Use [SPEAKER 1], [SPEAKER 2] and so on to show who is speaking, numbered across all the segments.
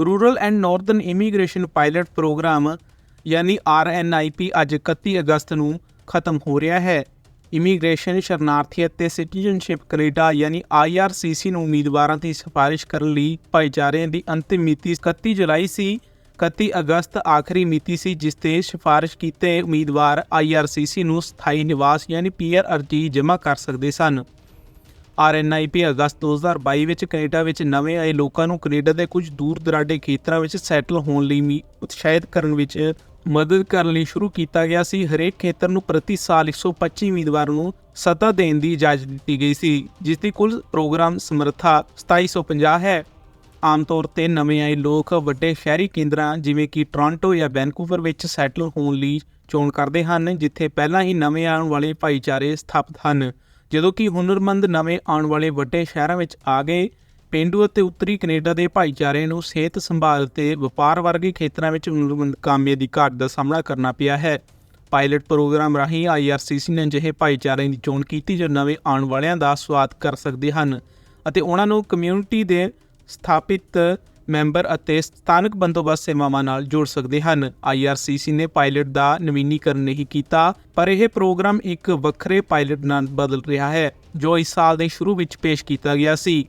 [SPEAKER 1] Rural and northern immigration pilot programme, ਯਾਨੀ RNIP ਅੱਜ 31 ਅਗਸਤ ਨੂੰ ਖਤਮ ਹੋ ਰਿਹਾ ਹੈ। ਇਮੀਗ੍ਰੇਸ਼ਨ ਸ਼ਰਨਾਰਥੀ ਅਤੇ ਸਿਟੀਜ਼ਨਸ਼ਿਪ ਕੈਨੇਡਾ, ਯਾਨੀ ਆਈਆਰਸੀਸੀ ਨੂੰ ਉਮੀਦਵਾਰਾਂ ਦੀ ਸਿਫਾਰਿਸ਼ ਕਰਨ ਲਈ ਭਾਈਚਾਰਿਆਂ ਦੀ ਅੰਤਿਮ ਮਿਤੀ 31 ਜੁਲਾਈ ਸੀ। 31 ਅਗਸਤ ਆਖਰੀ ਮਿਤੀ ਸੀ, ਜਿਸ ਤੇ ਸਿਫਾਰਿਸ਼ ਕੀਤੇ ਉਮੀਦਵਾਰ ਆਈਆਰਸੀਸੀ ਨੂੰ ਸਥਾਈ ਨਿਵਾਸ, ਯਾਨੀ ਪੀਆਰ ਅਰਜੀ ਜਮ੍ਹਾਂ ਕਰ ਸਕਦੇ ਸਨ। ਆਰਐਨਆਈਪੀ ਅਗਸਤ 2022 ਵਿੱਚ ਕੈਨੇਡਾ ਵਿੱਚ ਨਵੇਂ ਆਏ ਲੋਕਾਂ ਨੂੰ ਕੈਨੇਡਾ ਦੇ ਕੁਝ ਦੂਰ ਦਰਾਡੇ ਖੇਤਰਾਂ ਵਿੱਚ ਸੈਟਲ ਹੋਣ ਲਈ ਵੀ ਉਤਸ਼ਾਹਿਤ ਕਰਨ ਵਿੱਚ ਮਦਦ ਕਰਨ ਲਈ ਸ਼ੁਰੂ ਕੀਤਾ ਗਿਆ ਸੀ। ਹਰੇਕ ਖੇਤਰ ਨੂੰ ਪ੍ਰਤੀ ਸਾਲ 125 ਉਮੀਦਵਾਰ ਨੂੰ ਸੱਤਾ ਦੇਣ ਦੀ ਇਜਾਜ਼ਤ ਦਿੱਤੀ ਗਈ ਸੀ, ਜਿਸ ਦੀ ਕੁੱਲ ਪ੍ਰੋਗਰਾਮ ਸਮਰੱਥਾ 2750 ਹੈ। ਆਮ ਤੌਰ ਤੇ ਨਵੇਂ ਆਏ ਲੋਕ ਵੱਡੇ ਸ਼ਹਿਰੀ ਕੇਂਦਰਾਂ ਜਿਵੇਂ ਕਿ ਟੋਰਾਂਟੋ ਜਾਂ ਵੈਨਕੂਵਰ ਵਿੱਚ ਸੈਟਲ ਹੋਣ ਲਈ ਚੋਣ ਕਰਦੇ ਹਨ, ਜਿੱਥੇ ਪਹਿਲਾਂ ਹੀ ਨਵੇਂ ਆਉਣ ਵਾਲੇ ਭਾਈਚਾਰੇ ਸਥਾਪਿਤ ਹਨ। ਜਦੋਂ ਕਿ ਹੁਨਰਮੰਦ ਨਵੇਂ ਆਉਣ ਵਾਲੇ ਵੱਡੇ ਸ਼ਹਿਰਾਂ ਵਿੱਚ ਆ ਗਏ, ਪੇਂਡੂ ਅਤੇ ਉੱਤਰੀ ਕੈਨੇਡਾ ਦੇ ਭਾਈਚਾਰੇ ਨੂੰ ਸਿਹਤ ਸੰਭਾਲ ਤੇ ਵਪਾਰ ਵਰਗੇ ਖੇਤਰਾਂ ਵਿੱਚ ਹੁਨਰਮੰਦ ਕਾਮੇ ਦੀ ਘਾਟ ਦਾ ਸਾਹਮਣਾ ਕਰਨਾ ਪਿਆ ਹੈ। ਪਾਇਲਟ ਪ੍ਰੋਗਰਾਮ ਰਾਹੀਂ ਆਈਆਰਸੀਸੀ ਨੇ ਅਜਿਹੇ ਭਾਈਚਾਰਿਆਂ ਦੀ ਚੋਣ ਕੀਤੀ ਜੋ ਨਵੇਂ ਆਉਣ ਵਾਲਿਆਂ ਦਾ ਸਵਾਗਤ ਕਰ ਸਕਦੇ ਹਨ ਅਤੇ ਉਹਨਾਂ ਨੂੰ ਕਮਿਊਨਿਟੀ ਦੇ ਸਥਾਪਿਤ ਮੈਂਬਰ ਅਤੇ ਸਥਾਨਕ ਬੰਦੋਬਸਤ ਸੇਵਾਵਾਂ ਨਾਲ ਜੋੜ ਸਕਦੇ ਹਨ। ਆਈਆਰਸੀਸੀ ਨੇ ਪਾਇਲਟ ਦਾ ਨਵੀਨੀਕਰਨ ਨਹੀਂ ਕੀਤਾ, ਪਰ ਇਹ ਪ੍ਰੋਗਰਾਮ ਇੱਕ ਵੱਖਰੇ ਪਾਇਲਟ ਨਾਲ ਬਦਲ ਰਿਹਾ ਹੈ, ਜੋ ਇਸ ਸਾਲ ਦੇ ਸ਼ੁਰੂ ਵਿੱਚ ਪੇਸ਼ ਕੀਤਾ ਗਿਆ ਸੀ।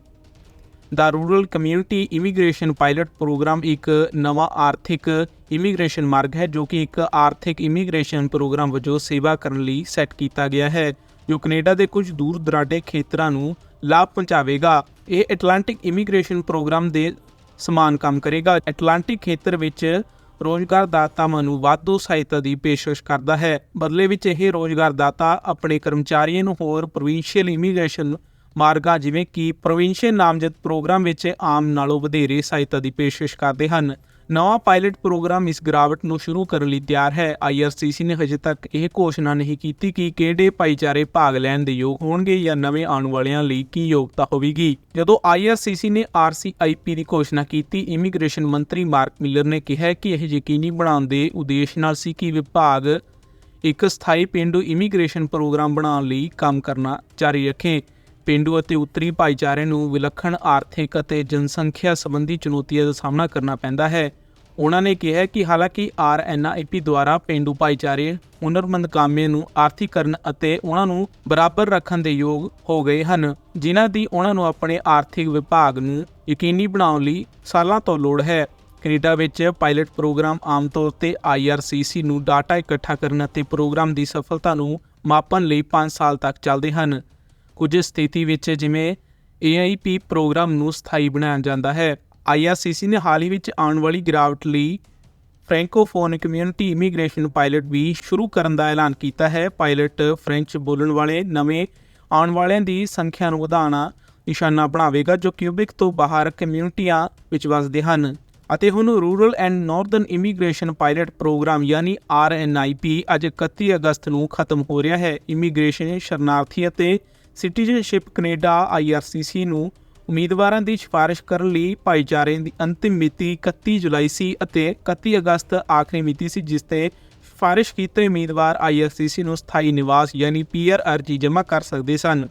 [SPEAKER 1] ਦਾ rural community immigration pilot programme ਇੱਕ ਨਵਾਂ ਆਰਥਿਕ ਇਮੀਗ੍ਰੇਸ਼ਨ ਮਾਰਗ ਹੈ, ਜੋ ਕਿ ਇੱਕ ਆਰਥਿਕ ਇਮੀਗ੍ਰੇਸ਼ਨ ਪ੍ਰੋਗਰਾਮ ਵਜੋਂ ਸੇਵਾ ਕਰਨ ਲਈ ਸੈੱਟ ਕੀਤਾ ਗਿਆ ਹੈ। ਜੋ ਕੈਨੇਡਾ ਦੇ ਕੁਝ ਦੂਰ ਦਰਾਡੇ ਖੇਤਰਾਂ ਨੂੰ ਲਾਭ ਪਹੁੰਚਾਵੇਗਾ। ਇਹ ਐਟਲਾਂਟਿਕ ਇਮੀਗ੍ਰੇਸ਼ਨ ਪ੍ਰੋਗਰਾਮ ਦੇ ਸਮਾਨ ਕੰਮ ਕਰੇਗਾ। ਐਟਲਾਂਟਿਕ ਖੇਤਰ ਵਿੱਚ ਰੋਜ਼ਗਾਰਦਾਤਾਵਾਂ ਨੂੰ ਵਾਧੂ ਸਹਾਇਤਾ ਦੀ ਪੇਸ਼ਕਸ਼ ਕਰਦਾ ਹੈ। ਬਦਲੇ ਵਿੱਚ ਇਹ ਰੋਜ਼ਗਾਰਦਾਤਾ ਆਪਣੇ ਕਰਮਚਾਰੀਆਂ ਨੂੰ ਹੋਰ ਪ੍ਰੋਵਿੰਸ਼ੀਅਲ ਇਮੀਗ੍ਰੇਸ਼ਨ ਮਾਰਗਾਂ ਜਿਵੇਂ ਕਿ ਪ੍ਰੋਵਿੰਸ਼ੀਅਲ ਨਾਮਜ਼ਦ ਪ੍ਰੋਗਰਾਮ ਵਿੱਚ ਆਮ ਨਾਲੋਂ ਵਧੇਰੇ ਸਹਾਇਤਾ ਦੀ ਪੇਸ਼ਕਸ਼ ਕਰਦੇ ਹਨ। ਨਵਾਂ ਪਾਇਲਟ ਪ੍ਰੋਗਰਾਮ ਇਸ ਗਿਰਾਵਟ ਨੂੰ ਸ਼ੁਰੂ ਕਰਨ ਲਈ ਤਿਆਰ ਹੈ। ਆਈਆਰਸੀਸੀ ਨੇ ਹਜੇ ਤੱਕ ਇਹ ਘੋਸ਼ਣਾ ਨਹੀਂ ਕੀਤੀ ਕਿ ਕਿਹੜੇ ਭਾਈਚਾਰੇ ਭਾਗ ਲੈਣ ਦੇ ਯੋਗ ਹੋਣਗੇ ਜਾਂ ਨਵੇਂ ਆਉਣ ਵਾਲਿਆਂ ਲਈ ਕੀ ਯੋਗਤਾ ਹੋਵੇਗੀ। ਜਦੋਂ ਆਈਆਰਸੀਸੀ ਨੇ ਆਰਸੀਆਈਪੀ ਦੀ ਘੋਸ਼ਣਾ ਕੀਤੀ, ਇਮੀਗ੍ਰੇਸ਼ਨ ਮੰਤਰੀ ਮਾਰਕ ਮਿਲਰ ਨੇ ਕਿਹਾ ਕਿ ਇਹ ਯਕੀਨੀ ਬਣਾਉਣ ਦੇ ਉਦੇਸ਼ ਨਾਲ ਸੀ ਕਿ ਵਿਭਾਗ ਇੱਕ ਸਥਾਈ ਪੇਂਡੂ ਇਮੀਗ੍ਰੇਸ਼ਨ ਪ੍ਰੋਗਰਾਮ ਬਣਾਉਣ ਲਈ ਕੰਮ ਕਰਨਾ ਜਾਰੀ ਰੱਖੇ। ਪੇਂਡੂ ਅਤੇ ਉੱਤਰੀ ਭਾਈਚਾਰੇ ਨੂੰ ਵਿਲੱਖਣ ਆਰਥਿਕ ਅਤੇ ਜਨਸੰਖਿਆ ਸੰਬੰਧੀ ਚੁਣੌਤੀਆਂ ਦਾ ਸਾਹਮਣਾ ਕਰਨਾ ਪੈਂਦਾ ਹੈ। ਉਹਨਾਂ ਨੇ ਕਿਹਾ ਕਿ ਹਾਲਾਂਕਿ ਆਰਐਨਆਈਪੀ ਦੁਆਰਾ ਪੇਂਡੂ ਭਾਈਚਾਰੇ ਹੁਨਰਮੰਦ ਕਾਮਿਆਂ ਨੂੰ ਆਰਥਿਕਰਨ ਅਤੇ ਉਹਨਾਂ ਨੂੰ ਬਰਾਬਰ ਰੱਖਣ ਦੇ ਯੋਗ ਹੋ ਗਏ ਹਨ, ਜਿਨ੍ਹਾਂ ਦੀ ਉਹਨਾਂ ਨੂੰ ਆਪਣੇ ਆਰਥਿਕ ਵਿਭਾਗ ਨੂੰ ਯਕੀਨੀ ਬਣਾਉਣ ਲਈ ਸਾਲਾਂ ਤੋਂ ਲੋੜ ਹੈ। ਕੈਨੇਡਾ ਵਿੱਚ ਪਾਇਲਟ ਪ੍ਰੋਗਰਾਮ ਆਮ ਤੌਰ ਤੇ ਆਈਆਰਸੀਸੀ ਨੂੰ ਡਾਟਾ ਇਕੱਠਾ ਕਰਨ ਅਤੇ ਪ੍ਰੋਗਰਾਮ ਦੀ ਸਫਲਤਾ ਨੂੰ ਮਾਪਣ ਲਈ 5 ਸਾਲ ਤੱਕ ਚੱਲਦੇ ਹਨ। ਕੁਝ ਸਥਿਤੀ ਵਿੱਚ ਜਿਵੇਂ AIP ਪ੍ਰੋਗਰਾਮ ਨੂੰ ਸਥਾਈ ਬਣਾਇਆ ਜਾਂਦਾ ਹੈ। IRCC ਨੇ ਹਾਲ ਹੀ ਵਿੱਚ ਆਉਣ ਵਾਲੀ ਗਿਰਾਵਟ ਲਈ ਫ੍ਰੈਂਕੋਫੋਨ ਕਮਿਊਨਿਟੀ ਇਮੀਗ੍ਰੇਸ਼ਨ ਪਾਇਲਟ ਵੀ ਸ਼ੁਰੂ ਕਰਨ ਦਾ ਐਲਾਨ ਕੀਤਾ ਹੈ। ਪਾਇਲਟ ਫ੍ਰੈਂਚ ਬੋਲਣ ਵਾਲੇ ਨਵੇਂ ਆਉਣ ਵਾਲਿਆਂ ਦੀ ਸੰਖਿਆ ਨੂੰ ਵਧਾਉਣਾ ਨਿਸ਼ਾਨਾ ਬਣਾਵੇਗਾ, ਜੋ ਕਿਊਬਿਕ ਤੋਂ ਬਾਹਰ ਕਮਿਊਨਿਟੀਆਂ ਵਿੱਚ ਵਸਦੇ ਹਨ। ਅਤੇ ਹੁਣ rural and northern immigration pilot programme ਯਾਨੀ RNIP ਅੱਜ 31 ਅਗਸਤ ਨੂੰ ਖਤਮ ਹੋ ਰਿਹਾ ਹੈ। ਇਮੀਗ੍ਰੇਸ਼ਨ ਸ਼ਰਨਾਰਥੀ ਅਤੇ ਸਿਟੀਜ਼ਨਸ਼ਿਪ ਕੈਨੇਡਾ IRCC ਨੂੰ ਉਮੀਦਵਾਰਾਂ ਦੀ ਸਿਫਾਰਿਸ਼ ਕਰਨ ਲਈ ਭਾਈਚਾਰੇ ਦੀ ਅੰਤਿਮ ਮਿਤੀ 31 ਜੁਲਾਈ ਸੀ ਅਤੇ 31 ਅਗਸਤ ਆਖਰੀ ਮਿਤੀ ਸੀ, ਜਿਸ ਤੇ ਸਿਫਾਰਿਸ਼ ਕੀਤੇ ਉਮੀਦਵਾਰ IRCC ਨੂੰ ਸਥਾਈ ਨਿਵਾਸ ਯਾਨੀ ਪੀਆਰ ਅਰਜੀ ਜਮ੍ਹਾਂ ਕਰ ਸਕਦੇ ਸਨ।